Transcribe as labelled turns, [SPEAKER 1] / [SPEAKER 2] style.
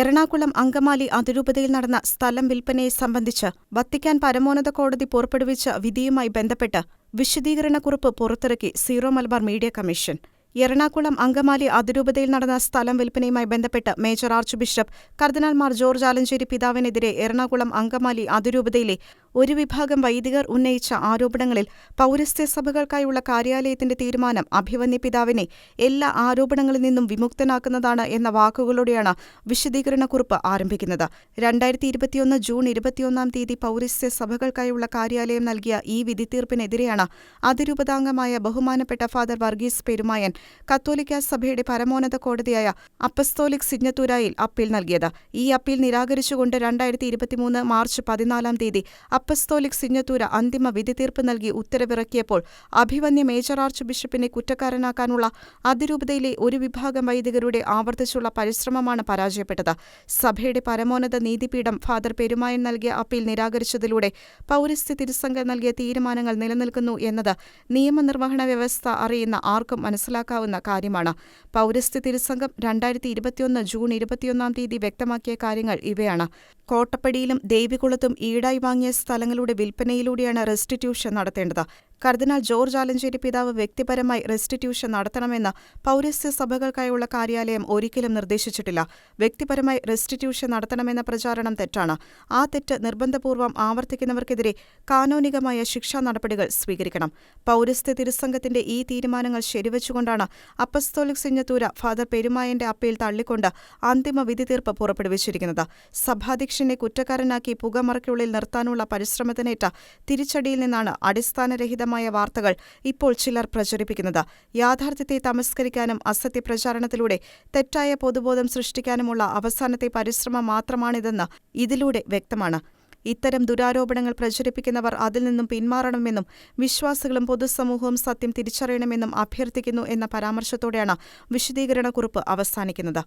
[SPEAKER 1] എറണാകുളം അങ്കമാലി അതിരൂപതയിൽ നടന്ന സ്ഥലം വിൽപ്പനയെ സംബന്ധിച്ച് വത്തിക്കാൻ പരമോന്നത കോടതി പുറപ്പെടുവിച്ച വിധിയുമായി ബന്ധപ്പെട്ട് വിശദീകരണക്കുറിപ്പ് പുറത്തിറക്കി Syro Malabar media commission. Ernakulam Angamaly അതിരൂപതയിൽ നടന്ന സ്ഥലം വിൽപ്പനയുമായി ബന്ധപ്പെട്ട് മേജർ ആർച്ച് ബിഷപ്പ് കർദിനാൾമാർ ജോർജ് ആലഞ്ചേരി പിതാവിനെതിരെ എറണാകുളം അങ്കമാലി അതിരൂപതയിലെ ഒരു വിഭാഗം വൈദികർ ഉന്നയിച്ച ആരോപണങ്ങളിൽ പൗരസ്ത്യ സഭകൾക്കായുള്ള കാര്യാലയത്തിന്റെ തീരുമാനം അഭിവന്യ പിതാവിനെ എല്ലാ ആരോപണങ്ങളിൽ നിന്നും വിമുക്തനാക്കുന്നതാണ് എന്ന വാക്കുകളോടെയാണ് വിശദീകരണക്കുറിപ്പ് ആരംഭിക്കുന്നത്. രണ്ടായിരത്തി ഇരുപത്തിയൊന്ന് ജൂൺ ഇരുപത്തിയൊന്നാം തീയതി പൗരസ്ത്യ സഭകൾക്കായുള്ള കാര്യാലയം നൽകിയ ഈ വിധിത്തീർപ്പിനെതിരെയാണ് അതിരൂപതാംഗമായ ബഹുമാനപ്പെട്ട ഫാദർ വർഗീസ് പെരുമായൻ കത്തോലിക്ക സഭയുടെ പരമോന്നത കോടതിയായ അപ്പസ്തോലിക് സിഗ്നത്തൂരായിൽ അപ്പീൽ നൽകിയത്. ഈ അപ്പീൽ നിരാകരിച്ചുകൊണ്ട് രണ്ടായിരത്തി ഇരുപത്തിമൂന്ന് മാർച്ച് പതിനാലാം തീയതി അപ്പസ്തോലിക് സിഗ്നത്തൂര അന്തിമ വിധിതീർപ്പ് നൽകി ഉത്തരവിറക്കിയപ്പോൾ അഭിവന്യ മേജർ ആർച്ച് ബിഷപ്പിനെ കുറ്റക്കാരനാക്കാനുള്ള അതിരൂപതയിലെ ഒരു വിഭാഗം വൈദികരുടെ ആവർത്തിച്ചുള്ള പരിശ്രമമാണ് പരാജയപ്പെട്ടത്. സഭയുടെ പരമോന്നത നീതിപീഠം ഫാദർ പെരുമായൻ നൽകിയ അപ്പീൽ നിരാകരിച്ചതിലൂടെ പൗരസ്ത്യ തിരുസംഘം നൽകിയ തീരുമാനങ്ങൾ നിലനിൽക്കുന്നു എന്നത് നിയമനിർവഹണ വ്യവസ്ഥ അറിയുന്ന ആർക്കും മനസ്സിലാക്കാവുന്ന കാര്യമാണ്. പൗരസ്ത്യ തിരുസംഘം രണ്ടായിരത്തി ഇരുപത്തിയൊന്ന് ജൂൺ ഇരുപത്തിയൊന്നാം തീയതി വ്യക്തമാക്കിയ കാര്യങ്ങൾ ഇവയാണ്. കോട്ടപ്പടിയിലും ദേവികുളത്തും ഈടായി വാങ്ങിയ സ്ഥലങ്ങളുടെ വിൽപ്പനയിലൂടെയാണ് റെസ്റ്റിറ്റ്യൂഷൻ നടത്തേണ്ടത്. കർദിനാൾ ജോർജ് ആലഞ്ചേരി പിതാവ് വ്യക്തിപരമായി റെസ്റ്റിറ്റ്യൂഷൻ നടത്തണമെന്ന് പൗരസ്ത്യ സഭകൾക്കായുള്ള കാര്യാലയം ഒരിക്കലും നിർദ്ദേശിച്ചിട്ടില്ല. വ്യക്തിപരമായി റെസ്റ്റിറ്റ്യൂഷൻ നടത്തണമെന്ന പ്രചാരണം തെറ്റാണ്. ആ തെറ്റ് നിർബന്ധപൂർവം ആവർത്തിക്കുന്നവർക്കെതിരെ കാനോനികമായ ശിക്ഷാ നടപടികൾ സ്വീകരിക്കണം. പൗരസ്ത്യ തിരുസംഘത്തിന്റെ ഈ തീരുമാനങ്ങൾ ശരിവച്ചുകൊണ്ടാണ് അപ്പസ്തോലിക് സിഞ്ഞത്തൂര ഫാദർ പെരുമായന്റെ അപ്പീൽ തള്ളിക്കൊണ്ട് അന്തിമ വിധി തീർപ്പ് പുറപ്പെടുവിച്ചിരിക്കുന്നത്. സഭാധ്യക്ഷനെ കുറ്റക്കാരനാക്കി പുകമറയ്ക്കുള്ളിൽ നിർത്താനുള്ള പരിശ്രമത്തിനേറ്റ തിരിച്ചടിയിൽ നിന്നാണ് അടിസ്ഥാനരഹിതമായ വാർത്തകൾ ഇപ്പോൾ ചിലർ പ്രചരിപ്പിക്കുന്നത്. യാഥാർത്ഥ്യത്തെ തമസ്കരിക്കാനും അസത്യ പ്രചാരണത്തിലൂടെ തെറ്റായ പൊതുബോധം സൃഷ്ടിക്കാനുമുള്ള അവസാനത്തെ പരിശ്രമം മാത്രമാണിതെന്ന് ഇതിലൂടെ വ്യക്തമാണ്. ഇത്തരം ദുരാരോപണങ്ങൾ പ്രചരിപ്പിക്കുന്നവർ അതിൽ നിന്നും പിന്മാറണമെന്നും വിശ്വാസികളും പൊതുസമൂഹവും സത്യം തിരിച്ചറിയണമെന്നും അഭ്യർത്ഥിക്കുന്നു എന്ന പരാമർശത്തോടെയാണ് വിശദീകരണക്കുറിപ്പ് അവസാനിക്കുന്നത്.